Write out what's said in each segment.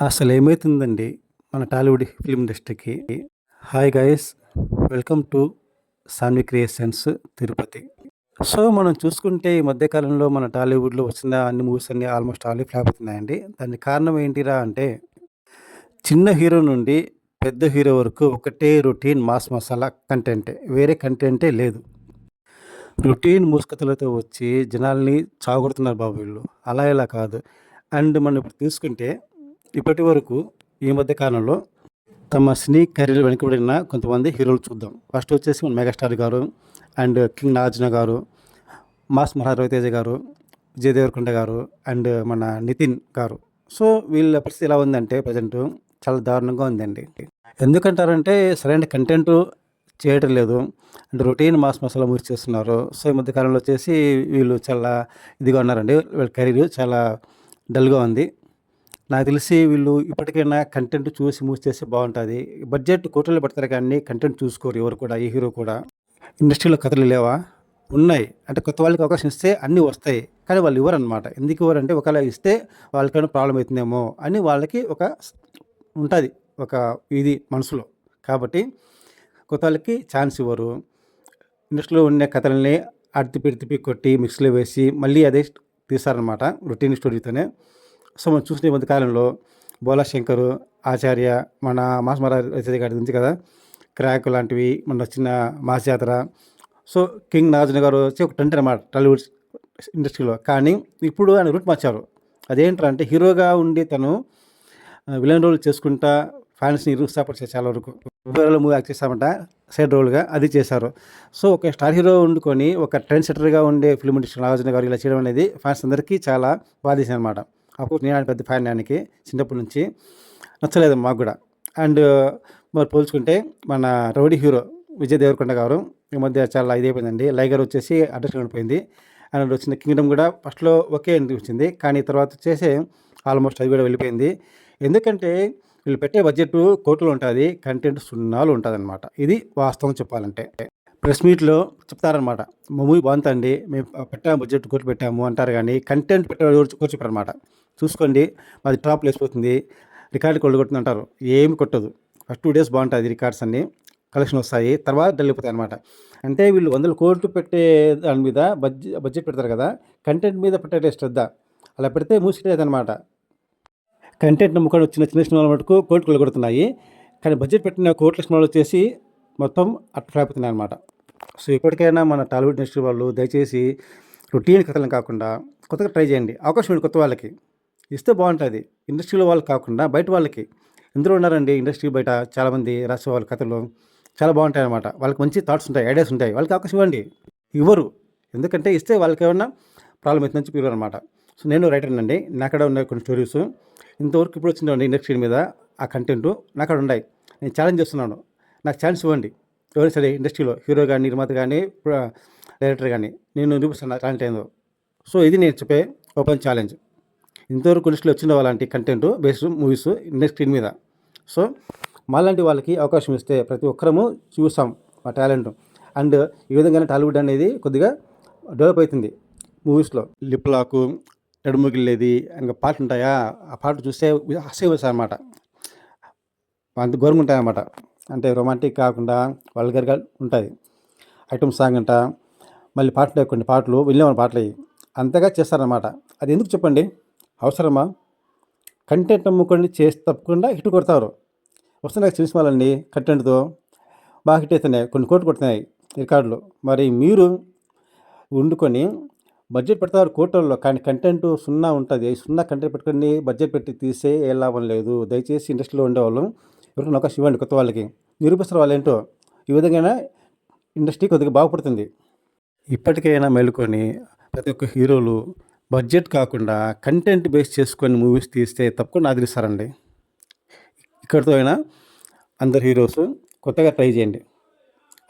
అసలు ఏమవుతుందండి మన టాలీవుడ్ ఫిల్మ్ ఇండస్ట్రీకి? Hi guys welcome to Sanvi creations Tirupati. So మనం చూసుకుంటే ఈ మధ్యకాలంలో మన టాలీవుడ్లో వచ్చిన అన్ని మూవీస్ అన్ని ఆల్మోస్ట్ ఆల్ ఫ్లాప్ అవుతున్నాయండి. దానికి కారణం ఏంటిరా అంటే చిన్న హీరో నుండి పెద్ద హీరో వరకు ఒకటే రొటీన్ మాస్ మసాలా కంటెంటే. వేరే కంటెంటే లేదు. రొటీన్ మూసుకతలతో వచ్చి జనాల్ని చాగొడుతున్నారు బాబు వీళ్ళు. అలా ఇలా కాదు. అండ్ మనం ఇప్పుడు తీసుకుంటే ఇప్పటి వరకు ఈ మధ్య కాలంలో తమ సినీ కెరీర్ వెనుకబడిన కొంతమంది హీరోలు చూద్దాం. ఫస్ట్ వచ్చేసి మన మెగాస్టార్ గారు అండ్ కింగ్ నాగార్జున గారు మాస్ మహా రవితేజ గారు విజయ్ దేవరకొండ గారు అండ్ మన నితిన్ గారు. సో వీళ్ళ పరిస్థితి ఎలా ఉందంటే ప్రజెంట్ చాలా దారుణంగా ఉందండి. ఎందుకంటారంటే సరైన కంటెంట్ చేయటం లేదు. అంటే రొటీన్ మాస్ మసాలా మూవీస్ చేస్తున్నారు. సో ఈ మధ్య కాలంలో వచ్చేసి వీళ్ళు చాలా ఇదిగా ఉన్నారండి. వీళ్ళ కెరీర్ చాలా డల్గా ఉంది. నాకు తెలిసి వీళ్ళు ఇప్పటికైనా కంటెంట్ చూసి మూసి చేస్తే బాగుంటుంది. బడ్జెట్ కోటలు పెడతారు కానీ కంటెంట్ చూసుకోరు ఎవరు కూడా ఈ హీరో కూడా. ఇండస్ట్రీలో కథలు లేవా? ఉన్నాయి. అంటే కొత్త వాళ్ళకి అవకాశం ఇస్తే అన్నీ వస్తాయి. కానీ వాళ్ళు ఇవ్వరు అనమాట ఎందుకు ఇవ్వరు అంటే ఒకవేళ ఇస్తే వాళ్ళకైనా ప్రాబ్లం అవుతుందేమో అని వాళ్ళకి ఒక ఉంటుంది. ఒక ఇది మనసులో. కాబట్టి కొత్త వాళ్ళకి ఛాన్స్ ఇవ్వరు. ఇండస్ట్రీలో ఉండే కథలని అడిపి పిడితిపి కొట్టి మిక్స్లో వేసి మళ్ళీ అదే తీస్తారనమాట రొటీన్ స్టోరీతోనే సో మనం చూసిన మధ్య కాలంలో బోలా శంకరు ఆచార్య మన మాస్మర గారి ఉంది కదా క్రాక్ లాంటివి మన చిన్న మాస్ జాతర సో కింగ్ నాగార్జున గారు వచ్చి ఒక టెంట్ అనమాట టాలీవుడ్ ఇండస్ట్రీలో. కానీ ఇప్పుడు ఆయన రూట్ మార్చారు. అదేంటంటే హీరోగా ఉండి తను విలన్ రోల్ చేసుకుంటా ఫ్యాన్స్ని నిరుత్సాహపరిచారు చాలా వరకు. మూవీ యాక్ట్ చేస్తామంట సైడ్ రోల్గా అది చేశారు. సో ఒక స్టార్ హీరో వండుకొని ఒక ట్రెండ్ సెటర్గా ఉండే ఫిల్మ్ ఇండస్ట్రీ నాగార్జున గారు ఇలా చేయడం అనేది ఫ్యాన్స్ అందరికీ చాలా బాధేసింది అనమాట అప్పుడు నేను పెద్ద ఫ్యాన్ ఆయనకి చిన్నప్పటి నుంచి నచ్చలేదు మాకు కూడా. అండ్ మరి పోల్చుకుంటే మన రౌడీ హీరో విజయ్ దేవరకొండ గారు ఈ మధ్య చాలా ఇదైపోయిందండి. లైగర్ వచ్చేసి అడ్రస్ ఉండిపోయింది అండ్ వచ్చిన కింగ్డమ్ కూడా ఫస్ట్లో ఒకే అనిపించింది కానీ తర్వాత వచ్చేసి ఆల్మోస్ట్ అది కూడా వెళ్ళిపోయింది. ఎందుకంటే వీళ్ళు పెట్టే బడ్జెట్ కోట్లు ఉంటుంది కంటెంట్ సున్నాలు ఉంటుంది అనమాట ఇది వాస్తవం చెప్పాలంటే. ప్రెస్ మీట్లో చెప్తారనమాట మా మూవీ బాగుందండి మేము పెట్టాము బడ్జెట్ కూర్చు పెట్టాము అంటారు కానీ కంటెంట్ పెట్టే కూర్చోపెట్టారనమాట చూసుకోండి మాది టాప్ లేసిపోతుంది రికార్డు కొట్టుకుంటుంది అంటారు. ఏమి కొట్టదు ఫస్ట్ టూ డేస్ బాగుంటుంది రికార్డ్స్ అన్నీ కలెక్షన్ వస్తాయి తర్వాత డల్లిపోతాయి అనమాట అంటే వీళ్ళు వందల కోట్లు పెట్టే దాని మీద బడ్జెట్ బడ్జెట్ పెడతారు కదా కంటెంట్ మీద పెట్టే శ్రద్ధ. అలా పెడితే మూసిలేదు అనమాట కంటెంట్ నమ్ముకొని వచ్చిన చిన్న వాళ్ళ మటుకు కోట్లు కొలగొడుతున్నాయి కానీ బడ్జెట్ పెట్టిన కోట్ల సినిమాలు వచ్చేసి మొత్తం అట్లా అనమాట సో ఇప్పటికైనా మన టాలీవుడ్ ఇండస్ట్రీ వాళ్ళు దయచేసి రొటీన్ కథలను కాకుండా కొత్తగా ట్రై చేయండి. అవకాశం కొత్త వాళ్ళకి. ఇస్తే బాగుంటుంది. ఇండస్ట్రీలో వాళ్ళు కాకుండా బయట వాళ్ళకి. ఎందులో ఉన్నారండి ఇండస్ట్రీ బయట చాలామంది రాసే వాళ్ళ కథలు. చాలా బాగుంటాయి అనమాట వాళ్ళకి మంచి థాట్స్ ఉంటాయి ఐడియాస్ ఉంటాయి. వాళ్ళకి అవకాశం ఇవ్వండి. ఇవ్వరు. ఎందుకంటే ఇస్తే వాళ్ళకి ఏమన్నా ప్రాబ్లం అయితే నుంచి ఇవ్వరు అనమాట సో నేను రైటర్ అండి నాకడ ఉన్నాయి కొన్ని స్టోరీస్ ఇంతవరకు ఇప్పుడు వచ్చిందండి ఇండస్ట్రీ మీద ఆ కంటెంట్ నాకడ ఉన్నాయి. నేను ఛాలెంజ్ చేస్తున్నాను. నాకు ఛాన్స్ ఇవ్వండి. ఎవరైనా సరే ఇండస్ట్రీలో హీరో కానీ నిర్మాత కానీ డైరెక్టర్ కానీ నేను నిరూపిస్తాను టాలెంట్ ఏందో. సో ఇది నేను చెప్పే ఓపెన్ ఛాలెంజ్. ఇంతవరకు లిస్టులో వచ్చిన వాళ్ళంటి content based movies industry screen మీద. సో మాలాంటి వాళ్ళకి అవకాశం ఇస్తే ప్రతి ఒక్కరము చూసాం మా టాలెంట్. అండ్ ఈ విధంగానే టాలీవుడ్ అనేది కొద్దిగా డెవలప్ అవుతుంది మూవీస్లో. లిప్ లాకు నడుముగిల్లేది ఇంకా పాటలు ఉంటాయా ఆ పాటలు చూస్తే హస్య అనమాట అంత ఘోరంగా ఉంటాయన్నమాట. అంటే రొమాంటిక్ కాకుండా వల్గర్గా ఉంటుంది. ఐటమ్ సాంగ్ అంట మళ్ళీ పాటలు కొన్ని పాటలు వెళ్ళే పాటలు అంతగా చేస్తారనమాట అది ఎందుకు చెప్పండి? అవసరమా? కంటెంట్ నమ్ముకొని చేసి తప్పకుండా హిట్ కొడతారు. వస్తున్నాయి సినిమాలండి కంటెంట్తో బాగా హిట్ అవుతున్నాయి కొన్ని కోట్లు కొడుతున్నాయి రికార్డులు. మరి మీరు వండుకొని బడ్జెట్ పెడతారు కోట్లలో కానీ కంటెంట్ సున్నా ఉంటుంది. సున్నా కంటెంట్ పెట్టుకొని బడ్జెట్ పెట్టి తీసే ఏ లాభం లేదు. దయచేసి ఇండస్ట్రీలో ఉండేవాళ్ళు ఎవరికైనా అవకాశం ఇవ్వండి కొత్త వాళ్ళకి నిరూపిస్తారు వాళ్ళు ఏంటో ఈ విధంగా ఇండస్ట్రీ కొద్దిగా బాగుపడుతుంది. ఇప్పటికైనా మేలుకొని ప్రతి ఒక్క హీరోలు బడ్జెట్ కాకుండా కంటెంట్ బేస్ చేసుకొని మూవీస్ తీస్తే తప్పకుండా ఆదరిస్తారండి. ఇక్కడితో అయినా అందరు హీరోస్ కొత్తగా ట్రై చేయండి.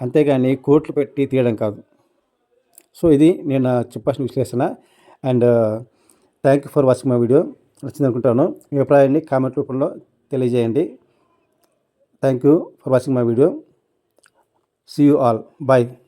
అంతేగాని కోట్లు పెట్టి తీయడం కాదు. సో ఇది నేను చెప్పాల్సిన విశ్లేషణ. And thank you for watching my video. నచ్చింది అనుకుంటాను మీ అభిప్రాయాన్ని కామెంట్ రూపంలో తెలియజేయండి. Thank you for watching my video. See you all. Bye.